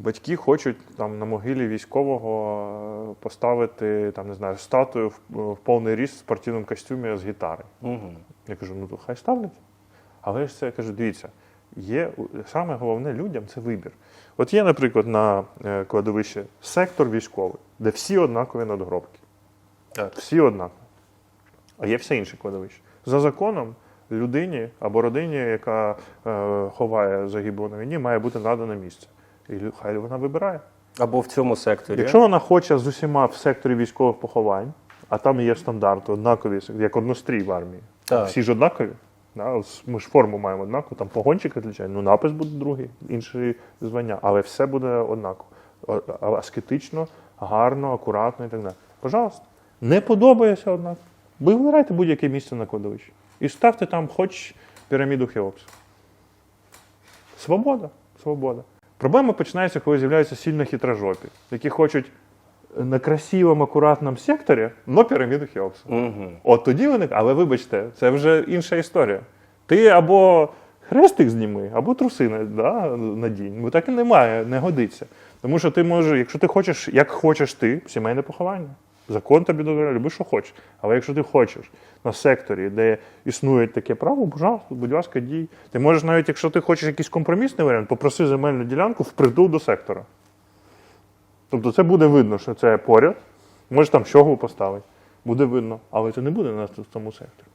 батьки хочуть там на могилі військового е, поставити там, не знаю, статую в, в повний ріст в спортивному костюмі з гітари. Угу. Я кажу, ну то хай ставлять. Але ж це я кажу, дивіться, є саме головне людям це вибір. От є, наприклад, на е, кладовищі сектор військовий, де всі однакові надгробки. Так. Всі однакові. А є все інше кладовище. За законом людині або родині, яка е, ховає загиблого на війні, має бути надане місце. І хай вона вибирає. Або в цьому секторі. Якщо вона хоче з усіма в секторі військових поховань, а там є стандарти, однакові, як однострій в армії. Так. Всі ж однакові. Да? Ми ж форму маємо однакову, там погончик відлічає, ну напис буде другий, інші звання, але все буде однаково. Аскетично, гарно, акуратно і так далі. Пожалуйста. Не подобається однак. Ви вибирайте будь-яке місце на кладовищі. І ставте там хоч піраміду Хеопса. Свобода. Свобода. Проблема починається, коли з'являються сильно хитрожопі, які хочуть на красивому, акуратному секторі, но піраміду Хеопса. Угу. От тоді виник, але вибачте, це вже інша історія. Ти або хрестик зніми, або труси на- да, надінь. Бо так і немає, не годиться. Тому що ти можеш, якщо ти хочеш, як хочеш ти, сімейне поховання. Закон тобі дозволяє, люби, що хочеш. Але якщо ти хочеш на секторі, де існує таке право, пожалуйста, будь ласка, дій. Ти можеш навіть, якщо ти хочеш якийсь компромісний варіант, попроси земельну ділянку впритул до сектора. Тобто це буде видно, що це поряд. Може там щогу поставити. Буде видно, але це не буде на цьому секторі.